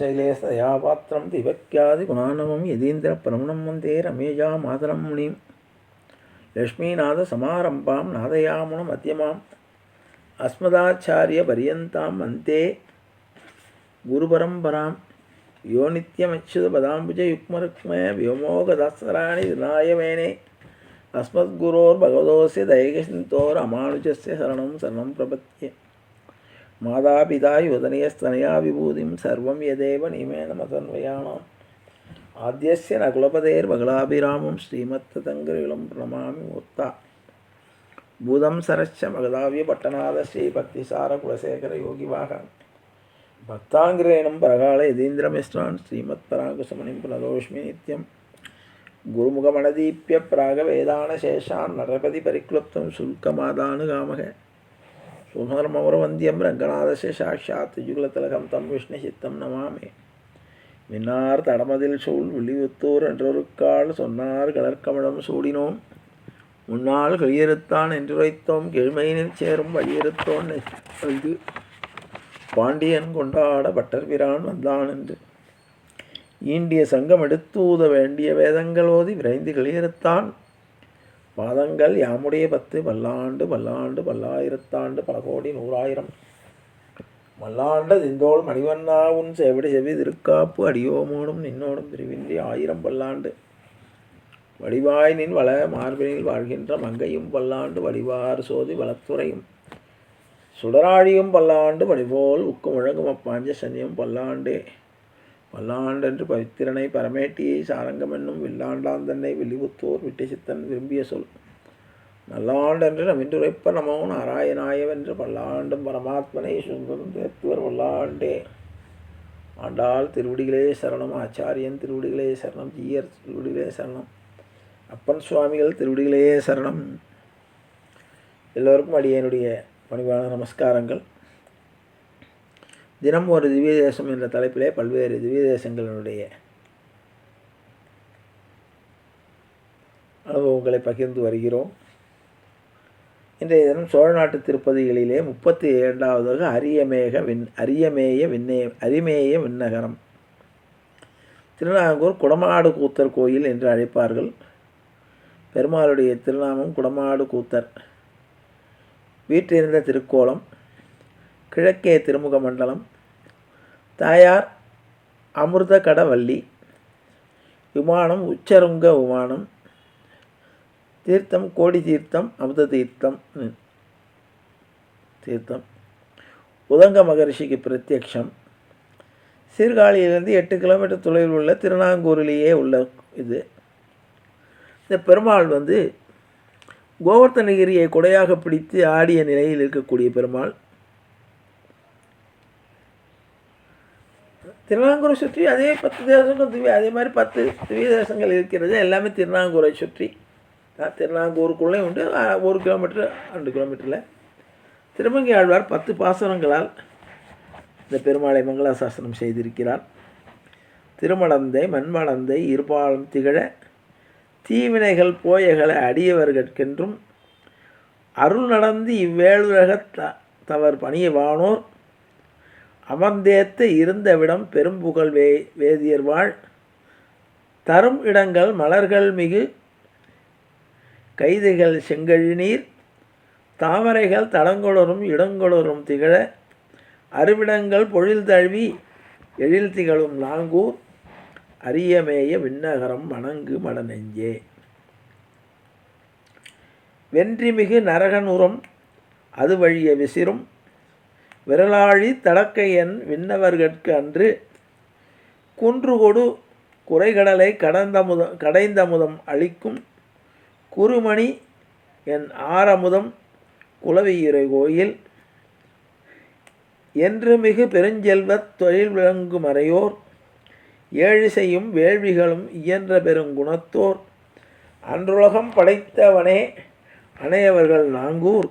श्रीशैलेशया पात्रं दिवक्यादिगुणानवं यदीन्द्रप्रमणं वन्दे रमेजा मातरं मुनिं लक्ष्मीनाथसमारम्भां नादयामुणमध्यमाम् अस्मदाचार्यपर्यन्तां वन्दे गुरुपरम्परां यो नित्यमच्युतपदाम्बुजयुग्मरुक्मय व्योमोगदासराणि विनायमेने अस्मद्गुरोर्भगवतोस्य दैकसिन्तो रामानुजस्य शरणं शरणं प्रपद्ये மாதாபிதாய் உதனியஸ்தனயா விபூதிம் சர்வம் யதேவ நிமேன தன்வயானாம் ஆத்தியசிய நகுலபதேர் மகளாபிராமம் ஸ்ரீமத்ததங்கிரிகளும் பிரணமாமி முத்தா பூதம் சரஸ்ய மகதாவிய பட்டநாத ஸ்ரீ பக்திசார குலசேகர யோகிவாக பக்தாங்கிரேணம் பரகால யதீந்திரமிஸ்ரான் ஸ்ரீமத் பராங்குசமணிம் புனரோஷ்மி நித்யம். குருமுகமணதீப்பிய பிராக வேதான சேஷான் நரபதி பரிக்ளுப்தம் சுல்கமாதானு காமக சுமர்மவரவந்தியம் ரங்கநாதச சாட்சாத் யுகுலத்திலகம் தம் விஷ்ணு சித்தம் நமாமே மின்னார் தடமதில் சூழ் விழிவுத்தூர் என்றொருக்கால் சொன்னார் கலர்க்கமலம் சூடினோம். முன்னால் கையெழுத்தான் என்றுரைத்தோம் கீழ்மையினில் சேரும் வழியெழுத்தோன் நெஞ்சு பாண்டியன் கொண்டாட பட்டர் பிரான் வந்தான் என்று. ஈண்டிய சங்கம் எடுத்தூத வேண்டிய வேதங்கள் ஓதி விரைந்து கிளியறுத்தான் பாதங்கள் யாமுடைய பத்து பல்லாண்டு பல்லாண்டு பல்லாயிரத்தாண்டு பல கோடி நூறாயிரம். மல்லாண்ட திந்தோள் மணிவண்ணா உன் செவி திருக்காப்பு அடியோமோடும் நின்னோடும் பிரிவின்றி ஆயிரம் பல்லாண்டு வடிவாய் நின் வள மார்பினில் வாழ்கின்ற மங்கையும் பல்லாண்டு வடிவார் சோதி வளத்துறையும். சுடராழியும் பல்லாண்டு வடிபோல் உக்கு முழங்கும் அப்பாஞ்ச சன்னியும் பல்லாண்டே பல்லாண்டென்று பவித்திரனை பரமேட்டியை சாரங்கம் என்னும் வில்லாண்டான் தன்னை வில்லிபுத்தூர் விட்டு சித்தன் விரும்பிய சொல். நல்லாண்டென்று நமின்றுரைப்ப நமோ நாராயணாயவென்று பல்லாண்டும் பரமாத்மனை சுந்தரம் தேத்துவர் வல்லாண்டே. ஆண்டாள் திருவடிகளே சரணம் ஆச்சாரியன் திருவடிகளே சரணம் ஜீயர் திருவடிகளே சரணம் அப்பன் சுவாமிகள் திருவடிகளே சரணம். எல்லோருக்கும் அடியனுடைய பணிவான நமஸ்காரங்கள். தினம் ஒரு திவ்ய தேசம் என்ற தலைப்பிலே பல்வேறு திவ்ய தேசங்களினுடைய அனுபவங்களை பகிர்ந்து வருகிறோம். இன்றைய தினம் சோழ நாட்டு திருப்பதிகளிலே முப்பத்தி இரண்டாவதாக அரியமேக விண் அரியமேய விண்ணே அரிமேய விண்ணகரம். திருநாங்கூர் குடமாடு கூத்தர் கோயில் என்று அழைப்பார்கள். பெருமாளுடைய திருநாமம் குடமாடு கூத்தர். வீட்டிலிருந்த திருக்கோலம் கிழக்கே திருமுக மண்டலம் தாயார் அமிர்த கடவள்ளி விமானம் உச்சருங்க விமானம் தீர்த்தம் கோடி தீர்த்தம் அமிர்த தீர்த்தம் தீர்த்தம். உதங்க மகரிஷிக்கு பிரத்யக்ஷம். சீர்காழியிலிருந்து எட்டு கிலோமீட்டர் தொலைவில் உள்ள திருநாங்கூரிலேயே உள்ள இது. இந்த பெருமாள் வந்து கோவர்த்தனகிரியை கொடையாக பிடித்து ஆடிய நிலையில் இருக்கக்கூடிய பெருமாள். திருநாங்கூரை சுற்றி அதே பத்து தேசங்கள் திவ்ய அதே மாதிரி பத்து திவ்ய தேசங்கள் இருக்கிறது. எல்லாமே திருநாங்கூரை சுற்றி. திருநாங்கூருக்குள்ளே உண்டு. ஒரு கிலோமீட்டர் ரெண்டு கிலோமீட்டரில். திருமங்கி ஆழ்வார் பத்து பாசனங்களால் இந்த பெருமாளை மங்களாசாசனம் செய்திருக்கிறார். திருமணந்தை மண்மணந்தை இருபாலம் திகழ தீவினைகள் போயகளை அடியவர்கட்கென்றும் அருள் நடந்து இவ்வேளுலக த தவர் பணியவானோர் அமர்ந்தேத்து இருந்தவிடம் பெரும்புகழ் வே வேதியர் வாழ். தரும் இடங்கள் மலர்கள் மிகு கைதிகள் செங்கழிநீர் தாமரைகள் தடங்குளரும் இடங்குளரும் திகழ அருவிடங்கள் பொழில் தழுவி எழில் திகழும் நாங்கூர் அரியமேய விண்ணகரம் வணங்கு மடநெஞ்சே. வென்றிமிகு நரகனுரம் அது வழிய விசிறும். விரலாழி தடக்கையன் விண்ணவர்கட்கு அன்று குன்றுகொடு குறைகடலை கடந்தமுதம் கடைந்தமுதம் அளிக்கும் குருமணி என் ஆரமுதம் குலவியுரை கோயில். என்று மிகு பெருஞ்செல்வத் தொழில் விளங்குமறையோர் ஏழு செய்யும் வேள்விகளும் இயன்ற பெருங்குணத்தோர் அன்றுலகம் படைத்தவனே அணையவர்கள் நாங்கூர்.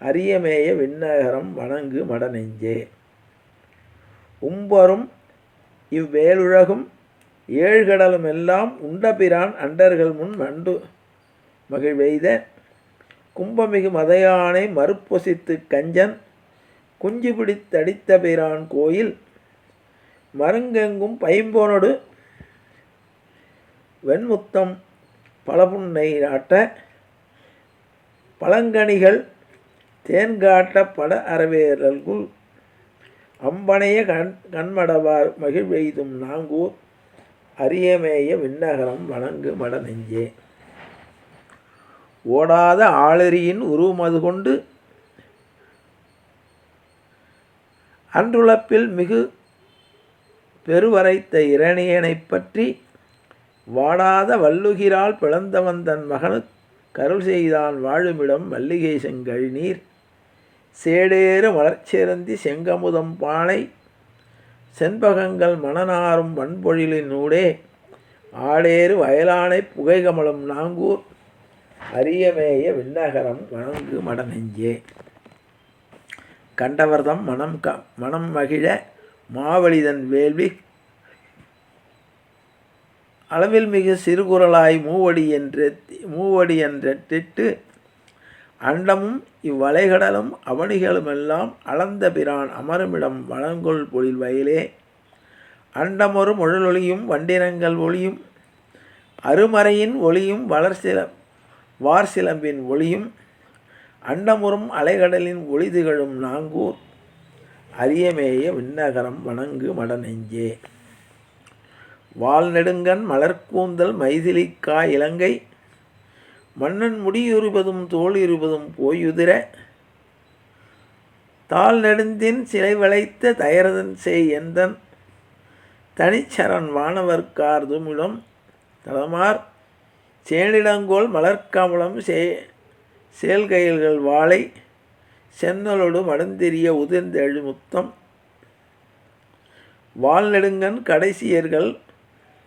அரியமேய விண்ணகரம் வணங்கு மடநெஞ்சே. உம்பரும் இவ்வேலுலகும் ஏழ்கடலும் எல்லாம் உண்டபிரான் அண்டர்கள் முன் மண்டு மகிழ்வெய்த கும்பமிகு மதையானை மறுப்பொசித்து கஞ்சன் குஞ்சு பிடித்தடித்த பிரான் கோயில் மருங்கெங்கும் பைம்போனோடு வெண்முத்தம் பலபுன்னை நாட்ட பழங்கனிகள் தேன்காட்ட பட அறவேரல்குள் அம்பனைய கண் கண்மடவார் மகிழ்வெய்தும் நாங்கூர் அரியமேய விண்ணகரம் வணங்கு மட நெஞ்சே ஓடாத ஆளறியின் உருவமது கொண்டு அன்றுளப்பில் மிகு பெருவரைத்த இரணியனைப் பற்றி வாடாத வல்லுகிரால் பிளந்தவன் தன் மகனு கருள் செய்தான் வாழுமிடம் மல்லிகை செங்கழ் நீர் சேடேறு மலர்ச்சிறந்தி செங்கமுதம் பானை செண்பகங்கள் மணனாரும் வன்பொழிலினூடே ஆடேறு வயலானை புகைகமலம் நாங்கூர் அரியமேய விண்ணகரம் வணங்கு மடநெஞ்சே. கண்டவர்தம் மனம் க மனம் மகிழ மாவழிதன் வேள்வி அளவில் மிக சிறுகுரலாய் மூவடி என்று மூவடி என்றிட்டு அண்டமும் இவ்வளைகடலும் அவணிகளுமெல்லாம் அளந்த பிரான் அமருமிடம் வளங்கொள் பொழில் வயலே. அண்டமொரு முழலொளியும் வண்டினங்கள் ஒளியும் அருமறையின் ஒளியும் வளர்சில வார்சிலம்பின் ஒளியும் அண்டமுறும் அலைகடலின் ஒளி திகழும் நாங்கூர் அரியமேய விண்ணகரம் வணங்கு மடநெஞ்சே. வால்நெடுங்கன் மலர்க்கூந்தல் மைதிலிக்கா இலங்கை மன்னன் முடியுறுபதும் தோல் இருபதும் போயுதிர. தாள் நெடுந்தின் சிலை வளைத்த தயரதன் செய் எந்தன். தனிச்சரண் வானவர்க்கார் துமிடம் தளமார். சேனிடங்கோல் மலர்க்கமலம் சே சேல்கயல்கள் வாழை. சென்னலோடு மடந்தெரிய உதிர்ந்தெழு முத்தம் வால்நெடுங்கன் கடைசியர்கள்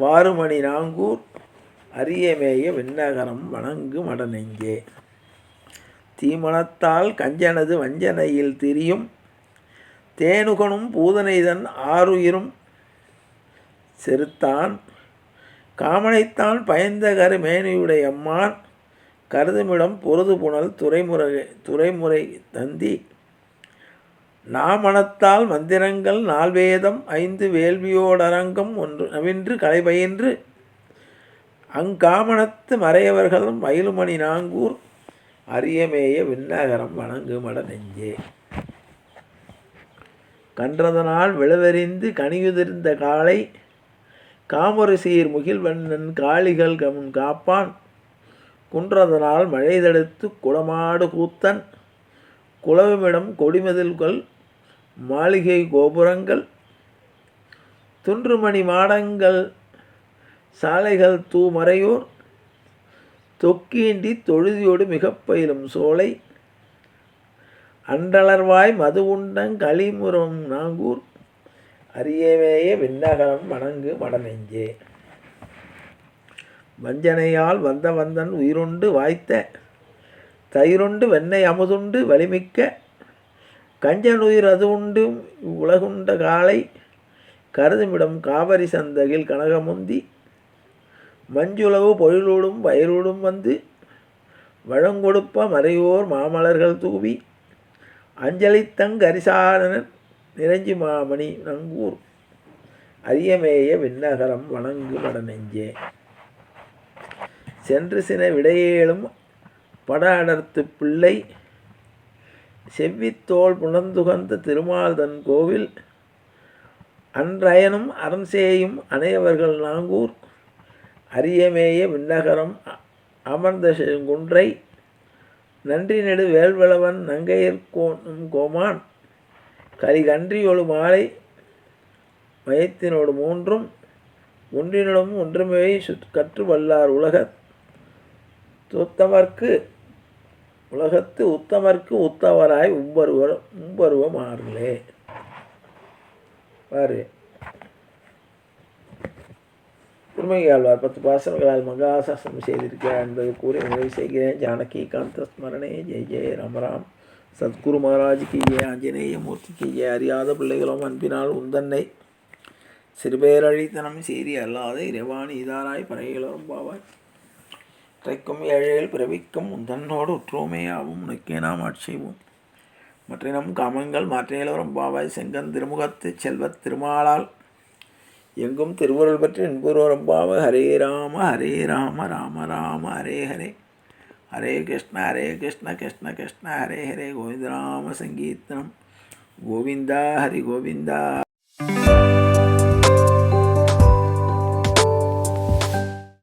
வாறுமணி நாங்கூர். அரியமேய விண்ணகரம் வணங்கு மடநெஞ்சே. தீமணத்தால் கஞ்சனது வஞ்சனையில் திரியும் தேனுகனும் பூதனைதன் ஆறுயிரும் செருத்தான். காமனைத்தான் பயந்த கருமேனியுடைய அம்மான். கருதுமிடம் பொருது புனல் துறைமுறை துறைமுறை தந்தி. நாமணத்தால் மந்திரங்கள் நால்வேதம் ஐந்து வேள்வியோடரங்கம் ஒன்று நவின்று கலைபயின்று அங்காமணத்து மறையவர்களும் மயிலுமணி நாங்கூர் அரியமேய விண்ணகரம் வணங்கு மட நெஞ்சே. கன்றதனால் விளவெறிந்து கனியுதிர்ந்த காலை காமரு சீர் முகில்வண்ணன் காளிகள் கமுன் காப்பான் குன்றதனால் மழை தடுத்து குளமாடு கூத்தன் குளவுமிடம் கொடிமதில்கள் மாளிகை கோபுரங்கள் துன்றுமணி மாடங்கள் சாலைகள் தூமறையூர் தொக்கீண்டி தொழுதியோடு மிகப்பயிலும் சோலை. அன்றளர்வாய் மது உண்டங் களிமுறம் நாங்கூர் அரியவேயே விண்ணகரம் வணங்கு மடநெஞ்சே வஞ்சனையால் வந்த வந்தன் உயிருண்டு வாய்த்த தயிருண்டு வெண்ணெய் அமுதுண்டு வலிமிக்க கஞ்சனுயிர் அது உண்டு உலகுண்ட காலை கருதுமிடம் காவரி சந்தகில் கனகமுந்தி மஞ்சுளவு பொழிலோடும் வயலோடும் வந்து வழங்கொடுப்ப மறையோர் மாமலர்கள் தூவி அஞ்சலித்தங்கரிசாரணன் நிறைஞ்சி மாமணி நங்கூர். அரியமேய விண்ணகரம் வணங்கு படநெஞ்சே சென்று சின விடையேளும் பட அடர்த்து பிள்ளை செவ்வித்தோல் புணர்ந்துகந்த திருமால் தன் கோவில் அன்றயனும் அரண்சேயும் அனையவர்கள் நாங்கூர். அரியமேய விண்ணகரம் அமர்ந்த செங்குன்றை நன்றி நெடு வேல்வளவன் நங்கையர் கோணும் கோமான் கலிகன்றியொழு மாலை மயத்தினோடு மூன்றும் ஒன்றினும் ஒன்றுமே கற்று வல்லார் உலக துத்தமர்க்கு உலகத்து உத்தமர்க்கு உத்தவராய் உம்பருவ உம்பருவமாறுகளே பாரு உண்மையாழ்வார் பத்து பாசனங்களால் மகாசாசனம் செய்திருக்கிறார் என்பதை கூறி நிறைவு செய்கிறேன். ஜானகி காந்த ஸ்மரணே ஜெய் ஜெய ராமராம் சத்குரு மகாராஜ் ஜெய ஆஞ்சநேய மூர்த்திக்கு ஜெய அறியாத பிள்ளைகளும் அன்பினால் உந்தன்னை சிறுபேரழித்தனம் செய்தி அல்லாத இறைவாணி இதாராய் பறைகளரும் பாவாய். இறைக்கும் ஏழையில் பிறவிக்கும் உந்தன்னோடு உற்றோமேயாவும் உனக்கே நாம் ஆட்சேவோம் மற்றினம் காமங்கள் மாற்றையிலவரும் பாவாய். செங்கன் திருமுகத்து செல்வத் திருமாலால் எங்கும் திருவருள் பற்றி என்புரோரம்பாவ ஹரே ராம ஹரே ராம ராம ராம ஹரே ஹரே ஹரே கிருஷ்ண ஹரே கிருஷ்ண கிருஷ்ண கிருஷ்ண ஹரே ஹரே கோவிந்த ராம சங்கீர்த்தனம் கோவிந்தா ஹரி கோவிந்தா